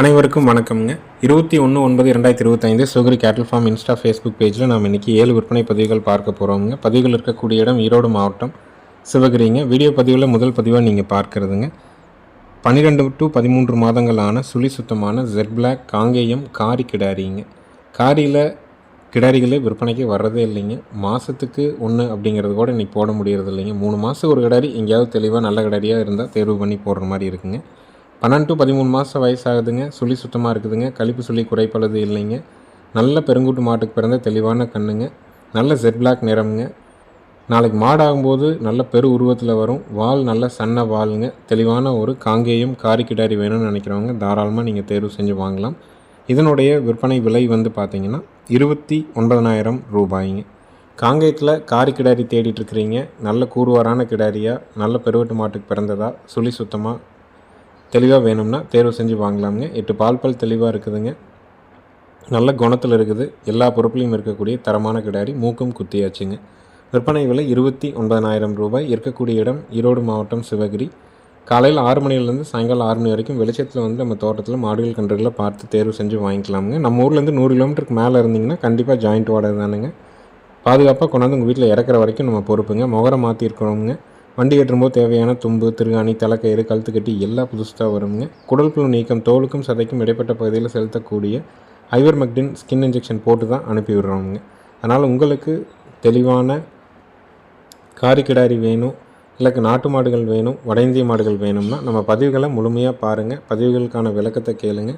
அனைவருக்கும் வணக்கம்ங்க. இருபத்தி ஒன்று ஒன்பது ரெண்டாயிரத்தி இருபத்தைந்து சுகரி கேட்டல் ஃபார்ம் இன்ஸ்டா ஃபேஸ்புக் பேஜில் நாம் இன்றைக்கி ஏழு விற்பனை பதிவுகள் பார்க்க போகிறோங்க பதிவுகள் இருக்கக்கூடிய இடம் ஈரோடு மாவட்டம் சிவகிரிங்க. வீடியோ பதிவில் முதல் பதிவாக நீங்கள் பார்க்குறதுங்க. பன்னிரெண்டு டு பதிமூன்று மாதங்களான சுழி சுத்தமான ஜெட் பிளாக் காங்கேயம் காரி கிடாரிங்க. காரியில் கிடாரிகளே விற்பனைக்கு வர்றதே இல்லைங்க. மாதத்துக்கு ஒன்று அப்படிங்கிறது கூட இன்றைக்கி போட முடியறது இல்லைங்க மூணு மாதம் ஒரு கிடாரி எங்கேயாவது தெளிவாக நல்ல கிடாரியாக இருந்தால் தேர்வு பண்ணி போடுற மாதிரி இருக்குங்க. பன்னெண்டு டு பதிமூணு மாதம் வயசாகுதுங்க. சுழி சுத்தமாக இருக்குதுங்க. கழிப்பு சுழி குறைப்பளது இல்லைங்க. நல்ல பெருங்குட்டு மாட்டுக்கு பிறந்த தெளிவான கண்ணுங்க. நல்ல ஜெட் பிளாக் நிறமுங்க. நாளைக்கு மாடாகும்போது நல்ல பெரு உருவத்தில் வரும். வால் நல்ல சன்ன வாலுங்க. தெளிவான ஒரு காங்கேயம் காரிக்கிடாரி வேணும்னு நினைக்கிறவங்க தாராளமாக நீங்கள் தேர்வு செஞ்சு வாங்கலாம். இதனுடைய விற்பனை விலை வந்து பார்த்தீங்கன்னா இருபத்தி ஒன்பதனாயிரம் ரூபாய்ங்க. காங்கேயத்தில் காரி கிடாரி தேடிட்டு நல்ல கூறுவாரான கிடாரியாக நல்ல பெருவட்டு மாட்டுக்கு பிறந்ததா சுழி சுத்தமாக தெளிவாக வேணும்னா தேர்வு செஞ்சு வாங்கலாமுங்க. எட்டு பால் பல் தெளிவாக இருக்குதுங்க. நல்ல குணத்தில் இருக்குது. எல்லா பொருட்களையும் இருக்கக்கூடிய தரமான கிடாரி மூக்கும் குத்தியாச்சுங்க. விற்பனை விலை இருபத்தி ஒன்பதனாயிரம் ரூபாய். இருக்கக்கூடிய இடம் ஈரோடு மாவட்டம் சிவகிரி. காலையில் ஆறு மணிலேருந்து சாயங்காலம் ஆறு மணி வரைக்கும் வெளிச்சத்தில் வந்து நம்ம தோட்டத்தில் மாடுகள் கன்றுகளை பார்த்து தேர்வு செஞ்சு வாங்கிக்கலாமுங்க. நம்ம ஊர்லேருந்து நூறு கிலோமீட்டருக்கு மேலே இருந்திங்கன்னா கண்டிப்பாக ஜாயிண்ட் வாடகை தானுங்க. பாதுகாப்பாக கொண்டாந்து உங்கள் வீட்டில் இறக்குற வரைக்கும் நம்ம பொறுப்புங்க. முகரை மாற்றிருக்கிறோங்க வண்டி ஏற்றும்போது தேவையான தும்பு திருகாணி தலைக்கயிறு கழுத்து கட்டி எல்லாம் புதுசாக வருங்க. குடல் புழு நீக்கம் தோலுக்கும் சதைக்கும் இடைப்பட்ட பகுதியில் செலுத்தக்கூடிய ஐவர் மெக்டின் ஸ்கின் இன்ஜெக்ஷன் போட்டு தான் அனுப்பி விடுறோங்க அதனால் உங்களுக்கு தெளிவான காரிக்கிடாரி வேணும் இல்லை நாட்டு மாடுகள் வேணும் வட இந்திய மாடுகள் வேணும்னா நம்ம பதிவுகளை முழுமையாக பாருங்கள் பதிவுகளுக்கான விளக்கத்தை கேளுங்க.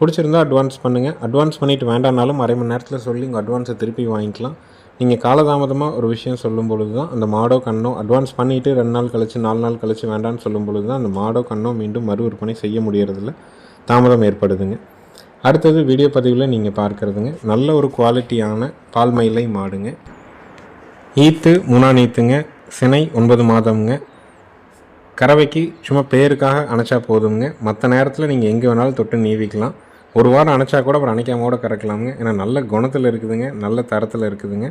பிடிச்சிருந்தா அட்வான்ஸ் பண்ணுங்கள் அட்வான்ஸ் பண்ணிவிட்டு வேண்டாம்னாலும் அரை மணி நேரத்தில் சொல்லி உங்கள் அட்வான்ஸை திருப்பி வாங்கிக்கலாம். நீங்கள் காலதாமதமாக ஒரு விஷயம் சொல்லும் பொழுது தான் அந்த மாடோ கண்ணோ அட்வான்ஸ் பண்ணிவிட்டு ரெண்டு நாள் கழித்து நாலு நாள் கழித்து வேண்டான்னு சொல்லும் பொழுது தான் அந்த மாடோ கண்ணோ மீண்டும் மறு விற்பனை செய்ய முடியறதில்ல. தாமதம் ஏற்படுதுங்க. அடுத்தது வீடியோ பதிவில் நீங்கள் பார்க்குறதுங்க. நல்ல ஒரு குவாலிட்டியான பால் மயிலை மாடுங்க. ஈத்து மூணா நீத்துங்க. சினை ஒன்பது மாதம்ங்க. கறவைக்கு சும்மா பேருக்காக அணைச்சா போதுங்க மற்ற நேரத்தில் நீங்கள் எங்கே வேணாலும் தொட்டு நீவிக்கலாம். ஒரு வாரம் அணைச்சா கூட அப்புறம் அணைக்காம கூட கறக்கலாமுங்க. ஏன்னா நல்ல குணத்தில் இருக்குதுங்க. நல்ல தரத்தில் இருக்குதுங்க.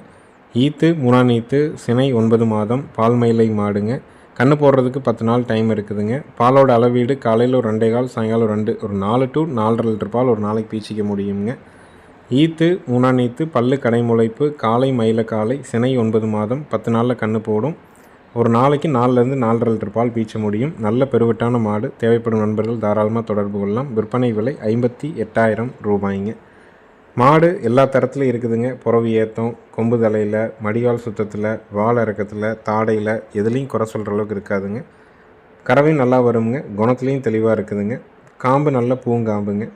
ஈத்து மூணாம் ஈத்து சினை ஒன்பது மாதம் பால் மயிலை மாடுங்க. கண்ணு போடுறதுக்கு பத்து நாள் டைம் இருக்குதுங்க. பாலோட அளவீடு காலையில் ஒரு ரெண்டே கால் சாயங்காலம் ரெண்டு ஒரு நாலு டு நாலரை லிட்டர் பால் ஒரு நாளைக்கு பீச்சிக்க முடியுங்க ஈத்து மூணாம் ஈத்து பல்லு கடைமுளைப்பு காலை மயில காலை சினை ஒன்பது மாதம் பத்து நாளில் கண்ணு போடும். ஒரு நாளைக்கு நாலுலேருந்து நாலரை லிட்டர் பால் பீச்ச முடியும். நல்ல பெருவட்டான மாடு தேவைப்படும் நண்பர்கள் தாராளமாக தொடர்பு கொள்ளலாம். விற்பனை விலை ஐம்பத்தி எட்டாயிரம் ரூபாய்ங்க. மாடு எல்லா தரத்துலையும் இருக்குதுங்க. புறவி ஏற்றம் கொம்பு தலையில் மடிகால் சுத்தத்தில் வாழை இறக்கத்தில் தாடையில் எதுலேயும் குறை சொல்கிற அளவுக்கு இருக்காதுங்க. கறவையும் நல்லா வருங்க. குணத்துலேயும் தெளிவாக இருக்குதுங்க. காம்பு நல்ல பூங்காம்புங்க.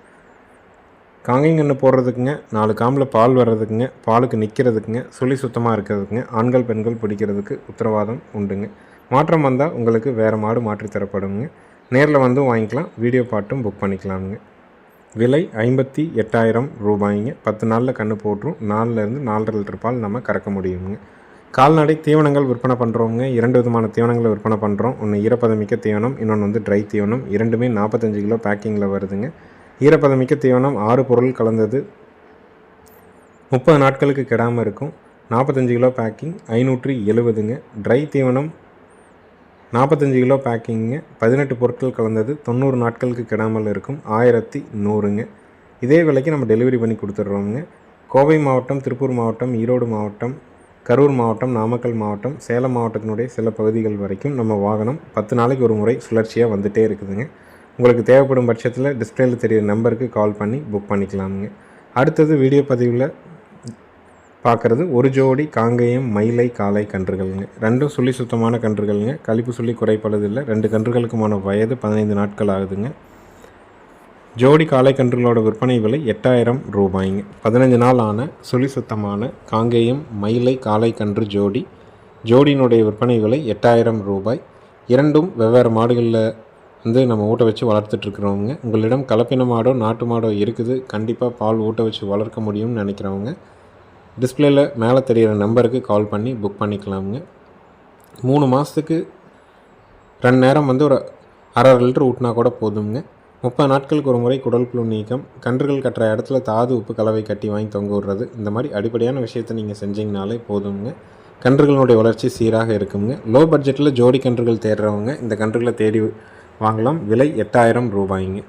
காங்கைங்கன்று போடுறதுக்குங்க. நாலு காம்பில் பால் வர்றதுக்குங்க. பாலுக்கு நிற்கிறதுக்குங்க சுழி சுத்தமாக இருக்கிறதுக்குங்க. ஆண்கள் பெண்கள் பிடிக்கிறதுக்கு உத்தரவாதம் உண்டுங்க. மாற்றம் வந்தால் உங்களுக்கு வேறு மாடு மாற்றி தரப்படுங்க. நேரில் வந்து வாங்கிக்கலாம். வீடியோ பாட்டும் புக் பண்ணிக்கலாமுங்க. விலை ஐம்பத்தி எட்டாயிரம் ரூபாய்ங்க. பத்து நாளில் கன்று போட்டுரும் நாலுலேருந்து நாலரை லிட்டர் பால் நம்ம கறக்க முடியுங்க கால்நடை தீவனங்கள் விற்பனை பண்ணுறவங்க இரண்டு விதமான தீவனங்களை விற்பனை பண்ணுறோம் ஒன்று ஈரப்பதமிக்க தீவனம் இன்னொன்று வந்து ட்ரை தீவனம். இரண்டுமே நாற்பத்தஞ்சு கிலோ பேக்கிங்கில் வருதுங்க. ஈரப்பதமிக்க தீவனம் ஆறு பொருள் கலந்தது. முப்பது நாட்களுக்கு கெடாமல் இருக்கும். நாற்பத்தஞ்சு கிலோ பேக்கிங் ஐநூற்றி எழுபதுங்க. ட்ரை தீவனம் நாற்பத்தஞ்சு கிலோ பேக்கிங்க பதினெட்டு பொருட்கள் கலந்தது தொண்ணூறு நாட்களுக்கு கிடாமல் இருக்கும் ஆயிரத்தி நூறுங்க. இதே விலைக்கு நம்ம டெலிவரி பண்ணி கொடுத்துட்றோங்க கோவை மாவட்டம் திருப்பூர் மாவட்டம் ஈரோடு மாவட்டம் கரூர் மாவட்டம் நாமக்கல் மாவட்டம் சேலம் மாவட்டத்தினுடைய சில பகுதிகள் வரைக்கும் நம்ம வாகனம் பத்து நாளைக்கு ஒரு முறை சுழற்சியாக வந்துகிட்டே இருக்குதுங்க. உங்களுக்கு தேவைப்படும் பட்சத்தில் டிஸ்பிளேயில் தெரியிற நம்பருக்கு கால் பண்ணி புக் பண்ணிக்கலாமுங்க. அடுத்தது வீடியோ பதிவில் பார்க்குறது ஒரு ஜோடி காங்கேயம் மயிலை காலை கன்றுகள்ங்க. ரெண்டும் சொல்லி சுத்தமான கன்றுகள்ங்க. கழிப்பு சொல்லி குறைப்பளது இல்லை ரெண்டு கன்றுகளுக்குமான வயது பதினைந்து நாட்கள் ஆகுதுங்க. ஜோடி காலை கன்றுகளோட விற்பனை விலை எட்டாயிரம் ரூபாய்ங்க. பதினஞ்சு நாள் ஆன சுழி சுத்தமான காங்கேயம் மயிலை காலை கன்று ஜோடி. ஜோடியினுடைய விற்பனை விலை எட்டாயிரம் ரூபாய். இரண்டும் வெவ்வேறு மாடுகளில் வந்து நம்ம ஊட்ட வச்சு வளர்த்துட்ருக்குறவங்க. உங்களிடம் கலப்பின மாடோ நாட்டு மாடோ இருக்குது. கண்டிப்பாக பால் ஊட்ட வச்சு வளர்க்க முடியும்னு நினைக்கிறவங்க. டிஸ்பிளேயில் மேலே தெரிகிற நம்பருக்கு கால் பண்ணி புக் பண்ணிக்கலாமுங்க. மூணு மாதத்துக்கு ரெண்டு நேரம் வந்து ஒரு அரை லிட்டர் ஊட்டினா கூட போதுங்க முப்பது நாட்களுக்கு ஒரு முறை குடல் புழு நீக்கம் கன்றுகள் கட்டுற இடத்துல தாது உப்பு கலவை கட்டி வாங்கி தொங்க விடுறது இந்த மாதிரி அடிப்படையான விஷயத்தை நீங்கள் செஞ்சிங்கனாலே போதுங்க கன்றுகளுடைய வளர்ச்சி சீராக இருக்குங்க. லோ பட்ஜெட்டில் ஜோடி கன்றுகள் தேடுறவங்க இந்த கன்றுகளை தேடி வாங்கலாம். விலை எட்டாயிரம் ரூபாய்ங்க.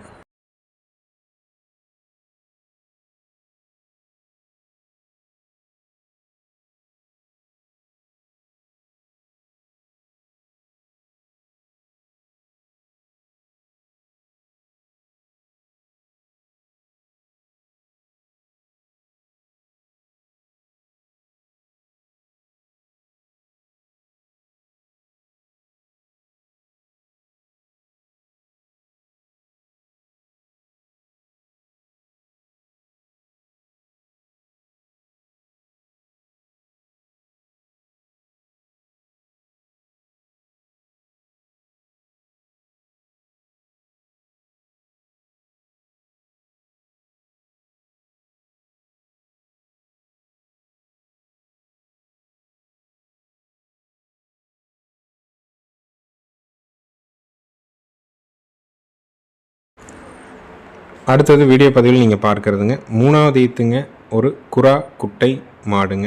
அடுத்தது வீடியோ பதிவில் நீங்கள் பார்க்குறதுங்க. மூணாவது ஈத்துங்க ஒரு குரா குட்டை மாடுங்க.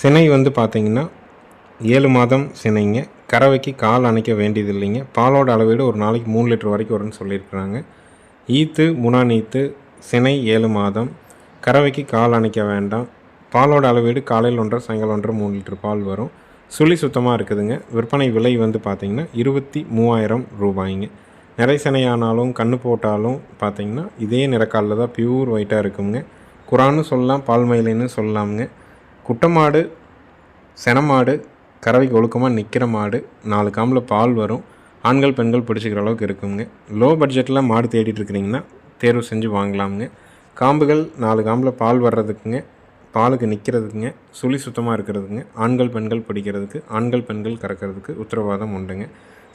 சினை வந்து பார்த்தீங்கன்னா ஏழு மாதம் சினைங்க கறவைக்கு கால் அணைக்க வேண்டியது இல்லைங்க பாலோட அளவீடு ஒரு நாளைக்கு மூணு லிட்டர் வரைக்கும் வரும்னு சொல்லியிருக்கிறாங்க. ஈத்து முனா நீத்து சினை ஏழு மாதம். கறவைக்கு கால் அணைக்க வேண்டாம். பாலோட அளவீடு காலையில் ஒன்றரை சாயங்காலம் ஒன்றரை மூணு லிட்டர் பால் வரும். சுழி சுத்தமாக இருக்குதுங்க. விற்பனை விலை வந்து பார்த்திங்கன்னா இருபத்தி மூவாயிரம் ரூபாய்ங்க. நிறைசனையானாலும் கண்ணு போட்டாலும் பார்த்தீங்கன்னா இதே நிறக்காலில் தான் பியூர் ஒயிட்டாக இருக்குங்க குரான்னு சொல்லலாம் பால் மயிலைன்னு சொல்லலாமுங்க. குட்டமாடு செனமாடு கறவைக்கு ஒழுக்கமாக நிற்கிற மாடு நாலு காம்பில் பால் வரும். ஆண்கள் பெண்கள் பிடிச்சிக்கிற அளவுக்கு இருக்குங்க லோ பட்ஜெட்டில் மாடு தேடிட்டு இருக்கிறீங்கன்னா தேர்வு செஞ்சு வாங்கலாமுங்க. காம்புகள் நாலு காம்பில் பால் வர்றதுக்குங்க பாலுக்கு நிற்கிறதுக்குங்க சுழி சுத்தமாக இருக்கிறதுங்க ஆண்கள் பெண்கள் பிடிக்கிறதுக்கு ஆண்கள் பெண்கள் கறக்கிறதுக்கு உத்தரவாதம் உண்டுங்க.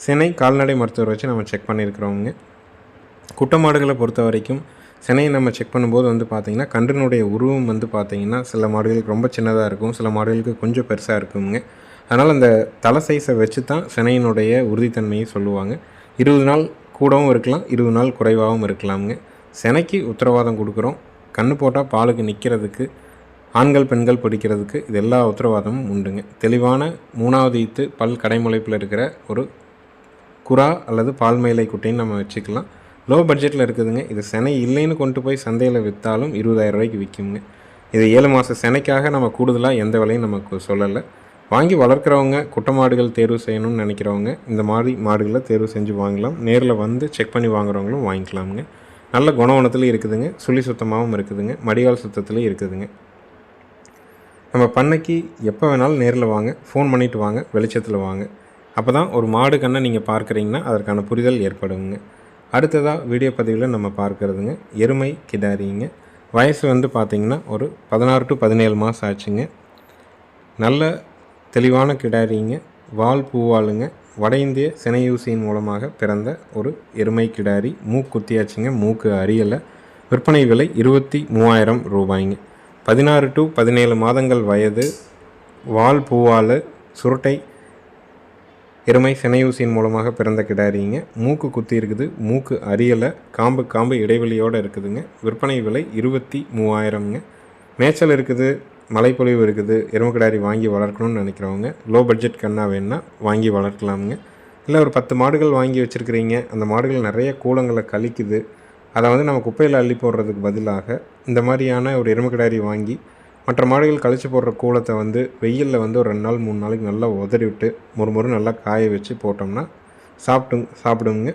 சினை கால்நடை மருத்துவர் வச்சு நம்ம செக் பண்ணியிருக்கிறோங்க குட்டமாடுகளை பொறுத்த வரைக்கும் சினையை நம்ம செக் பண்ணும்போது வந்து பார்த்திங்கன்னா கன்றினுடைய உருவம் வந்து பார்த்திங்கன்னா சில மாடுகளுக்கு ரொம்ப சின்னதாக இருக்கும். சில மாடுகளுக்கு கொஞ்சம் பெருசாக இருக்குங்க. அதனால் அந்த தலை சைஸை வச்சு தான் சினையினுடைய உறுதித்தன்மையை சொல்லுவாங்க. இருபது நாள் கூடவும் இருக்கலாம் இருபது நாள் குறைவாகவும் இருக்கலாமுங்க. சினைக்கு உத்தரவாதம் கொடுக்குறோம். கண்ணு போட்டால் பாலுக்கு நிற்கிறதுக்கு ஆண்கள் பெண்கள் பிடிக்கிறதுக்கு இது எல்லா உத்தரவாதமும் உண்டுங்க. தெளிவான மூணாவது ஈத்து பல் கடைமுளைப்பில் இருக்கிற ஒரு குரா அல்லது பால்மேலை குட்டைன்னு நம்ம வச்சுக்கலாம். லோ பட்ஜெட்டில் இருக்குதுங்க. இது செனை இல்லைன்னு கொண்டு போய் சந்தையில் விற்றாலும் இருபதாயிரம் ரூபாய்க்கு விற்குங்க இது ஏழு மாத செனைக்காக நம்ம கூடுதலாக எந்த விலையும் நமக்கு சொல்லலை. வாங்கி வளர்க்குறவங்க குட்டை மாடுகள் தேர்வு செய்யணும்னு நினைக்கிறவங்க இந்த மாதிரி மாடுகளை தேர்வு செஞ்சு வாங்கலாம். நேரில் வந்து செக் பண்ணி வாங்குறவங்களும் வாங்கிக்கலாமுங்க. நல்ல குணவனத்துலேயும் இருக்குதுங்க. சுழி சுத்தமாகவும் இருக்குதுங்க. மடிகால் சுத்தத்துலேயும் இருக்குதுங்க. நம்ம பண்ணைக்கு எப்போ வேணாலும் நேரில் வாங்க. ஃபோன் பண்ணிவிட்டு வாங்க. வெளிச்சத்தில் வாங்க. அப்போ தான் ஒரு மாடு கண்ணை நீங்கள் பார்க்குறீங்கன்னா அதற்கான புரிதல் ஏற்படுங்க. அடுத்ததாக வீடியோ பதிவில் நம்ம பார்க்குறதுங்க எருமை கிடாரிங்க. வயசு வந்து பார்த்திங்கன்னா ஒரு பதினாறு டு பதினேழு மாதம் ஆச்சுங்க. நல்ல தெளிவான கிடாரிங்க வால் பூவாளுங்க. வட இந்திய சினையூசியின் மூலமாக பிறந்த ஒரு எருமை கிடாரி. மூக்குத்தியாச்சுங்க மூக்கு அரியலை. விற்பனை விலை இருபத்தி மூவாயிரம் ரூபாய்ங்க. பதினாறு டு பதினேழு மாதங்கள் வயது வால் பூவால் சுருட்டை எருமை சினையூசியின் மூலமாக பிறந்த கிடாரிங்க. மூக்கு குத்தி இருக்குது. மூக்கு அரியலை. காம்பு காம்பு இடைவெளியோடு இருக்குதுங்க. விற்பனை விலை இருபத்தி மூவாயிரம்ங்க. மேய்ச்சல் இருக்குது. மலைப்பொழிவு இருக்குது. எருமை கிடாரி வாங்கி வளர்க்கணும்னு நினைக்கிறவங்க லோ பட்ஜெட் கண்ணா வேணுன்னா வாங்கி வளர்க்கலாமுங்க. இல்லை ஒரு பத்து மாடுகள் வாங்கி வச்சுருக்கிறீங்க. அந்த மாடுகள் நிறைய கூலங்களை கழிக்குது. அதை வந்து நம்ம குப்பையில் அள்ளி போடுறதுக்கு பதிலாக இந்த மாதிரியான ஒரு எருமை கிடாரி வாங்கி மற்ற மாடுகள் கழிச்சு போடுற கூலத்தை வந்து வெயிலில் வந்து ஒரு ரெண்டு நாள் மூணு நாளைக்கு நல்லா உதறி விட்டு ஒரு முறை நல்லா காய வச்சு போட்டோம்னா சாப்பிட்டு சாப்பிடுங்க.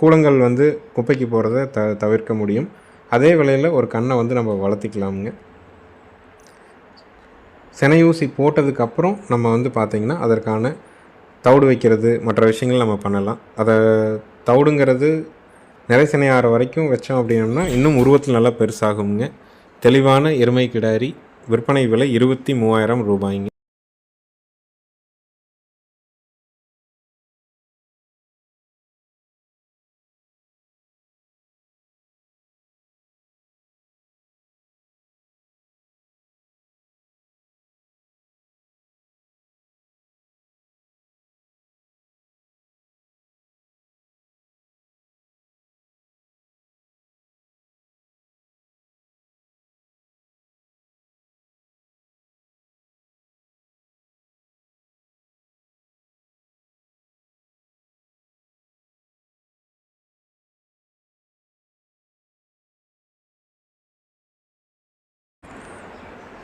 கூலங்கள் வந்து குப்பைக்கு போகிறத த தவிர்க்க முடியும். அதே விலையில் ஒரு கண்ணை வந்து நம்ம வளர்த்திக்கலாமுங்க. செனையூசி போட்டதுக்கப்புறம் நம்ம வந்து பார்த்திங்கன்னா அதற்கான தவிடு வைக்கிறது மற்ற விஷயங்கள் நம்ம பண்ணலாம். அதை தவிடுங்கிறது நிறை சினை வரைக்கும் வச்சோம் அப்படின்னோம்னா இன்னும் உருவத்தில் நல்லா பெருசாகுங்க. தெளிவான எருமை கிடாரி விற்பனை விலை இருபத்தி மூவாயிரம் ரூபாய்ங்க.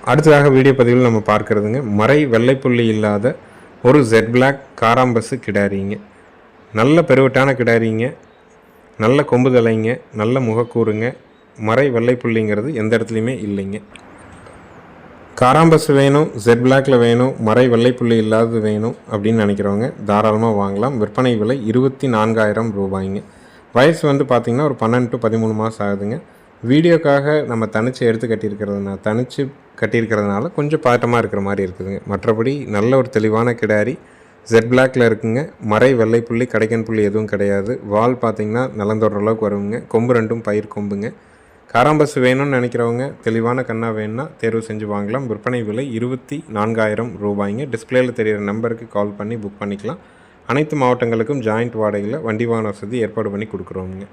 அடுத்ததாக வீடியோ பதிவில் நம்ம பார்க்குறதுங்க மறை வெள்ளைப்புள்ளி இல்லாத ஒரு ஜெட் பிளாக் காராம்பஸு கிடாரிங்க. நல்ல பெருவட்டான கிடாரிங்க நல்ல கொம்பு தலைங்க நல்ல முகக்கூறுங்க மறை வெள்ளைப்புள்ளிங்கிறது எந்த இடத்துலையுமே இல்லைங்க. காராம்பஸ் வேணும் ஜெட் பிளாக்ல வேணும் மறை வெள்ளைப்புள்ளி இல்லாதது வேணும் அப்படின்னு நினைக்கிறவங்க தாராளமாக வாங்கலாம். விற்பனை விலை இருபத்தி நான்காயிரம் ரூபாய்ங்க. வயசு வந்து பார்த்திங்கன்னா ஒரு பன்னெண்டு டு பதிமூணு மாதம் ஆகுதுங்க. வீடியோக்காக நம்ம தனிச்சு எடுத்து கட்டியிருக்கிறதுனா தனிச்சு கட்டியிருக்கிறதுனால கொஞ்சம் பாட்டமாக இருக்கிற மாதிரி இருக்குதுங்க. மற்றபடி நல்ல ஒரு தெளிவான கிடாரி. ஜெட் பிளாக்ல இருக்குங்க. மறை வெள்ளை புள்ளி கடைக்கன் புள்ளி எதுவும் கிடையாது. வால் பார்த்தீங்கன்னா நிலந்தோடுற அளவுக்கு வருங்க. கொம்பு ரெண்டும் பயிர் கொம்புங்க. காராம்பஸ் வேணும்னு நினைக்கிறவங்க தெளிவான கண்ணா வேணும்னா தேர்வு செஞ்சு வாங்கலாம். விற்பனை விலை இருபத்தி நான்காயிரம் ரூபாய்ங்க. டிஸ்பிளேயில் தெரிகிற நம்பருக்கு கால் பண்ணி புக் பண்ணிக்கலாம். அனைத்து மாவட்டங்களுக்கும் ஜாயிண்ட் வாடகையில் வண்டி வாகன வசதி ஏற்பாடு பண்ணி கொடுக்குறோங்க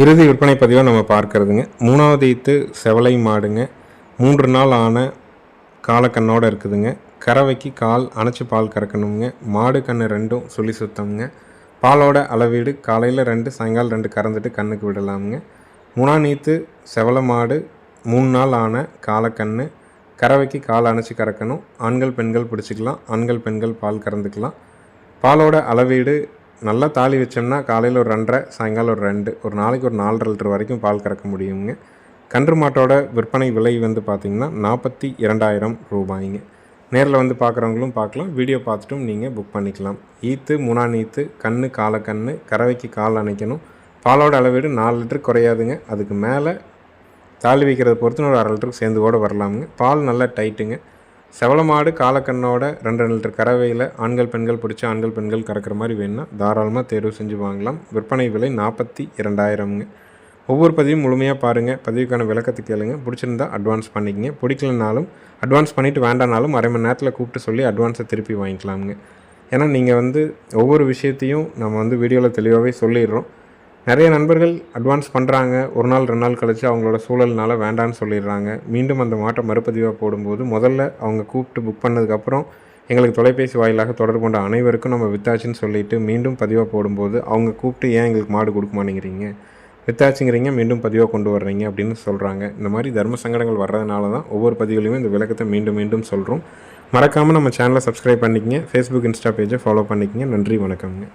இறுதி விற்பனை பதிவாக நம்ம பார்க்கறதுங்க. மூணாவது ஈத்து செவலை மாடுங்க. மூன்று நாள் ஆன காலக்கண்ணோடு இருக்குதுங்க. கறவைக்கு கால் அணைச்சி பால் கறக்கணுங்க. மாடு கன்று ரெண்டும் சொல்லி சுத்தம்ங்க. பாலோட அளவீடு காலையில் ரெண்டு சாயங்காலம் ரெண்டு கறந்துட்டு கண்ணுக்கு விடலாமுங்க. மூணாம் நீத்து செவலை மாடு மூணு நாள் ஆன காலக்கண்ணு. கறவைக்கு கால் அணைச்சி கறக்கணும். ஆண்கள் பெண்கள் பிடிச்சிக்கலாம். ஆண்கள் பெண்கள் பால் கறந்துக்கலாம். பாலோட அளவீடு நல்லா தாலி வச்சோம்னா காலையில் ஒரு ரெண்டரை சாயங்காலம் ஒரு ரெண்டு. ஒரு நாளைக்கு ஒரு நாலரை லிட்டர் வரைக்கும் பால் கறக்க முடியுங்க. கன்று மாட்டோட விற்பனை விலை வந்து பார்த்திங்கன்னா நாற்பத்தி இரண்டாயிரம் ரூபாய்ங்க. நேரில் வந்து பார்க்குறவங்களும் பார்க்கலாம் வீடியோ பார்த்துட்டும் நீங்கள் புக் பண்ணிக்கலாம். ஈத்து மூணாம் ஈத்து கண்ணு காலை கண்ணு கறவைக்கு கால் அணைக்கணும். பாலோட அளவீடு நாலு லிட்டர் குறையாதுங்க. அதுக்கு மேலே தாலி வைக்கிறத பொறுத்து ஒரு அரை லிட்டருக்கு சேர்ந்து கூட வரலாமுங்க. பால் நல்லா டைட்டுங்க. செவலமாடு காலக்கண்ணோட ரெண்டு ரெண்டு லிட்டர் கறவையில் ஆண்கள் பெண்கள் பிடிச்சி ஆண்கள் பெண்கள் கறக்கிற மாதிரி வேணும்னா தாராளமாக தேர்வு செஞ்சு வாங்கலாம். விற்பனை விலை நாற்பத்தி இரண்டாயிரம்ங்க ஒவ்வொரு பதிவும் முழுமையாக பாருங்கள் பதிவுக்கான விளக்கத்தை கேளுங்க. பிடிச்சிருந்தா அட்வான்ஸ் பண்ணிக்கங்க. பிடிக்கலனாலும் அட்வான்ஸ் பண்ணிவிட்டு வேண்டானாலும் அரை மணி நேரத்தில் கூப்பிட்டு சொல்லி அட்வான்ஸை திருப்பி வாங்கிக்கலாமுங்க. ஏன்னா நீங்கள் வந்து ஒவ்வொரு விஷயத்தையும் நம்ம வந்து வீடியோவில் தெளிவாகவே சொல்லிடுறோம். நிறைய நண்பர்கள் அட்வான்ஸ் பண்ணுறாங்க ஒரு நாள் ரெண்டு நாள் கழித்து அவங்களோட சூழல்னால வேண்டான்னு சொல்லிடுறாங்க. மீண்டும் அந்த மாட்டை மறுபதிவாக போடும்போது முதல்ல அவங்க கூப்பிட்டு புக் பண்ணதுக்கப்புறம் எங்களுக்கு தொலைபேசி வாயிலாக தொடர்பு கொண்ட அனைவருக்கும் நம்ம வித்தாச்சுன்னு சொல்லிவிட்டு மீண்டும் பதிவாக போடும்போது அவங்க கூப்பிட்டு ஏன் எங்களுக்கு மாடு கொடுக்க மாட்டேங்கிறீங்க? வித்தாச்சுங்கிறீங்க மீண்டும் பதிவாக கொண்டு வர்றீங்க அப்படின்னு சொல்கிறாங்க இந்த மாதிரி தர்ம சங்கடங்கள் வர்றதுனால தான் ஒவ்வொரு பதிவுலையுமே இந்த விளக்கத்தை மீண்டும் மீண்டும் சொல்கிறோம் மறக்காமல் நம்ம சேனலை சப்ஸ்கிரைப் பண்ணிக்கங்க. ஃபேஸ்புக் இன்ஸ்டா பேஜை ஃபாலோ பண்ணிக்கங்க. நன்றி வணக்கம்ங்க.